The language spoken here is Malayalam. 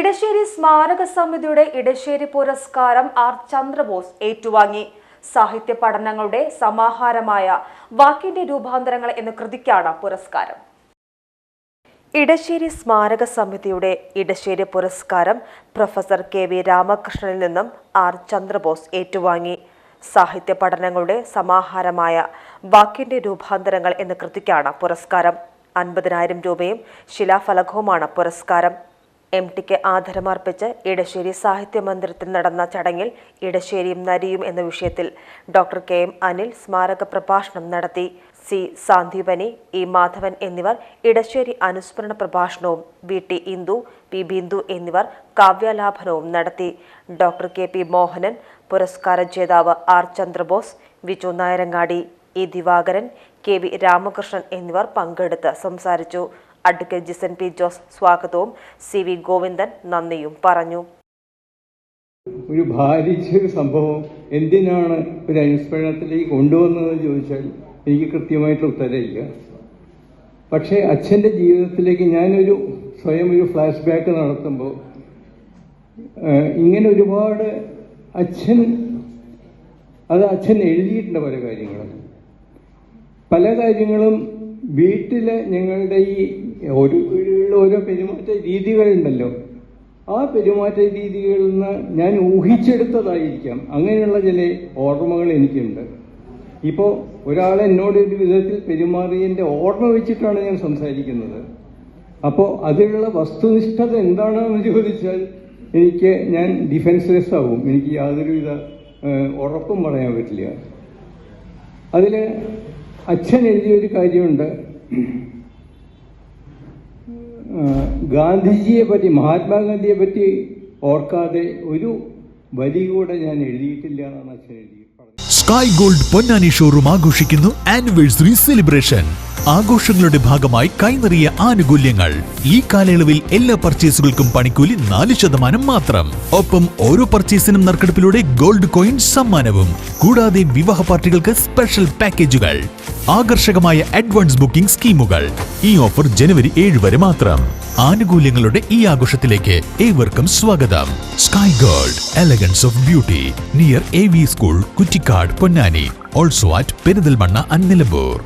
ഇടശ്ശേരി സ്മാരക സമിതിയുടെ ഇടശ്ശേരി പുരസ്കാരം ആർ ചന്ദ്രബോസ് ഏറ്റുവാങ്ങി. സാഹിത്യ പഠനങ്ങളുടെ സമാഹാരമായ വാക്കിന്റെ രൂപാന്തരങ്ങൾ എന്ന കൃതിക്കാണ് പുരസ്കാരം. ഇടശ്ശേരി സ്മാരക സമിതിയുടെ ഇടശ്ശേരി പുരസ്കാരം പ്രൊഫസർ കെ വി രാമകൃഷ്ണനിൽ നിന്നും ആർ ചന്ദ്രബോസ് ഏറ്റുവാങ്ങി. സാഹിത്യ പഠനങ്ങളുടെ സമാഹാരമായ വാക്കിന്റെ രൂപാന്തരങ്ങൾ എന്ന കൃതിക്കാണ് പുരസ്കാരം. അൻപതിനായിരം രൂപയും ശിലാഫലകവുമാണ് പുരസ്കാരം. എം ടിക്ക് ആദരമർപ്പിച്ച് ഇടശ്ശേരി സാഹിത്യ മന്ദിരത്തിൽ നടന്ന ചടങ്ങിൽ ഇടശ്ശേരിയും നരിയും എന്ന വിഷയത്തിൽ ഡോക്ടർ കെ എം അനിൽ സ്മാരക പ്രഭാഷണം നടത്തി. സി സാന്ദീപനി ഇ മാധവൻ എന്നിവർ ഇടശ്ശേരി അനുസ്മരണ പ്രഭാഷണവും V T Indu P Bindu എന്നിവർ കാവ്യാലാപനവും നടത്തി. ഡോക്ടർ കെ പി മോഹനൻ പുരസ്കാര ജേതാവ് R Chandrabose Viju Nayarangadi E Divakaran K V Ramakrishnan എന്നിവർ പങ്കെടുത്ത് സംസാരിച്ചു. അഡ്വക്കേറ്റ് ജിസൻ പി ജോസ് സ്വാഗതവും സി വി ഗോവിന്ദൻ നന്ദിയും പറഞ്ഞു. ഒരു ഭാരിച്ചൊരു സംഭവം എന്തിനാണ് ഒരു അനുസ്മരണത്തിലേക്ക് കൊണ്ടുവന്നതെന്ന് ചോദിച്ചാൽ എനിക്ക് കൃത്യമായിട്ട് ഉത്തരമില്ല. പക്ഷേ അച്ഛന്റെ ജീവിതത്തിലേക്ക് ഞാനൊരു സ്വയം ഒരു ഫ്ലാഷ് ബാക്ക് നടത്തുമ്പോൾ ഇങ്ങനെ ഒരുപാട് അച്ഛൻ അത് അച്ഛൻ എഴുതിയിട്ടുണ്ട് പല കാര്യങ്ങളും. പല കാര്യങ്ങളും വീട്ടിലെ ഞങ്ങളുടെ ഈ ഒരു വീടുകളിൽ ഓരോ പെരുമാറ്റ രീതികളുണ്ടല്ലോ. ആ പെരുമാറ്റ രീതികളിൽ നിന്ന് ഞാൻ ഊഹിച്ചെടുത്തതായിരിക്കാം. അങ്ങനെയുള്ള ചില ഓർമ്മകൾ എനിക്കുണ്ട്. ഇപ്പോൾ ഒരാൾ എന്നോട് ഒരു വിധത്തിൽ പെരുമാറിയതിന്റെ ഓർമ്മ വെച്ചിട്ടാണ് ഞാൻ സംസാരിക്കുന്നത്. അപ്പോൾ അതിലുള്ള വസ്തുനിഷ്ഠത എന്താണെന്ന് ചോദിച്ചാൽ എനിക്ക് ഞാൻ ഡിഫൻസ്ലെസ് ആവും. എനിക്ക് യാതൊരുവിധ ഉറപ്പും പറയാൻ പറ്റില്ല. അതിൽ അച്ഛൻ എഴുതിയൊരു കാര്യമുണ്ട്. ഗാന്ധിജിയെ പറ്റി മഹാത്മാഗാന്ധിയെ പറ്റി ഓർക്കാതെ ഒരു വരി കൂടെ ഞാൻ എഴുതിയിട്ടില്ല എന്നാണ് അച്ഛൻ എഴുതി സ്കൈ ഗോൾഡ് പൊന്നാനി ഷോറൂം ആഘോഷിക്കുന്നു ആനിവേഴ്സറി സെലിബ്രേഷൻ ആഘോഷങ്ങളുടെ ഭാഗമായി കൈനിറിയ ആനുകൂല്യങ്ങൾ. ഈ കാലയളവിൽ എല്ലാ പർച്ചേസുകൾക്കും പണിക്കൂലി നാല് ശതമാനം മാത്രം. ഒപ്പം ഓരോ പർച്ചേസിനും നറുക്കെടുപ്പിലൂടെ ഗോൾഡ് കോയിൻ സമ്മാനവും. കൂടാതെ വിവാഹ പാർട്ടികൾക്ക് സ്പെഷ്യൽ പാക്കേജുകൾ ആകർഷകമായ അഡ്വാൻസ് ബുക്കിംഗ് സ്കീമുകൾ. ഈ ഓഫർ ജനുവരി ഏഴ് വരെ മാത്രം. ആനുകൂല്യങ്ങളുടെ ഈ ആഘോഷത്തിലേക്ക് ഏവർക്കും സ്വാഗതം. Sky gold elegance of beauty near A V school Kuttikkad Ponnani also at Perinthalmanna and Nilambur